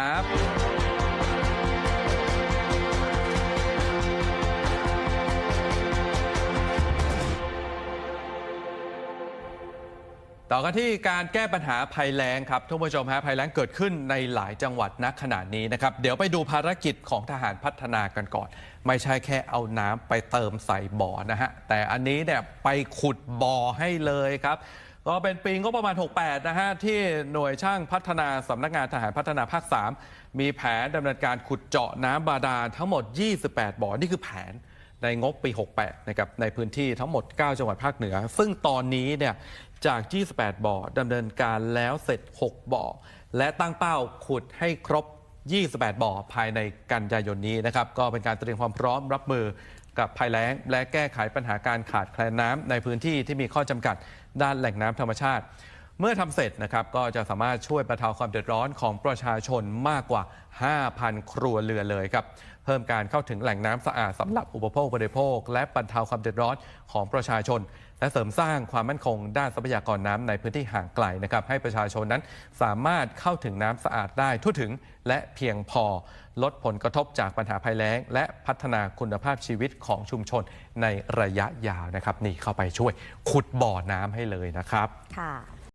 ครับต่อกันที่การแก้ปัญหาภัยแล้งครับทุกผู้ชมฮะภัยแล้งเกิดขึ้นในหลายจังหวัดณขณะนี้นะครับ เดี๋ยวไปดูภารกิจของทหารพัฒนากันก่อน ไม่ใช่แค่เอาน้ำไปเติมใส่บ่อนะฮะแต่อันนี้เนี่ยไปขุดบ่อให้เลยครับ ก็เป็นปีงบประมาณ 68 นะฮะ ที่หน่วยช่างพัฒนาสำนักงานทหารพัฒนาภาค 3 มีแผนดำเนินการขุดเจาะน้ำบาดาลทั้งหมด 28 บ่อ นี่คือแผนในงบปี 68 นะครับ ในพื้นที่ทั้งหมด 9 จังหวัดภาคเหนือ ซึ่งตอนนี้เนี่ย จาก 28 บ่อดำเนินการแล้วเสร็จ 6 บ่อ และตั้งเป้าขุดให้ครบ 28 บ่อ ภายในกันยายนนี้นะครับ ก็เป็นการเตรียมความพร้อมรับมือ กับภัยแล้ง และแก้ไขปัญหาการขาดแคลนน้ำในพื้นที่ที่มีข้อจำกัดด้านแหล่งน้ำธรรมชาติ เมื่อทำเสร็จนะครับก็จะสามารถช่วยบรรเทาความเดือดร้อนของประชาชนมากกว่า 5,000 ครัวเรือนเลยครับ เพิ่มการเข้าถึงแหล่งน้ำสะอาดสำหรับอุปโภคบริโภค และบรรเทาความเดือดร้อนของประชาชน และเสริมสร้างความมั่นคงด้านทรัพยากรน้ำในพื้นที่ห่างไกลนะครับ ให้ประชาชนนั้นสามารถเข้าถึงน้ำสะอาดได้ทั่วถึงและเพียงพอ ลดผลกระทบจากปัญหาภัยแล้ง และพัฒนาคุณภาพชีวิตของชุมชนในระยะยาวนะครับ นี่เข้าไปช่วยขุดบ่อน้ำให้เลยนะครับค่ะ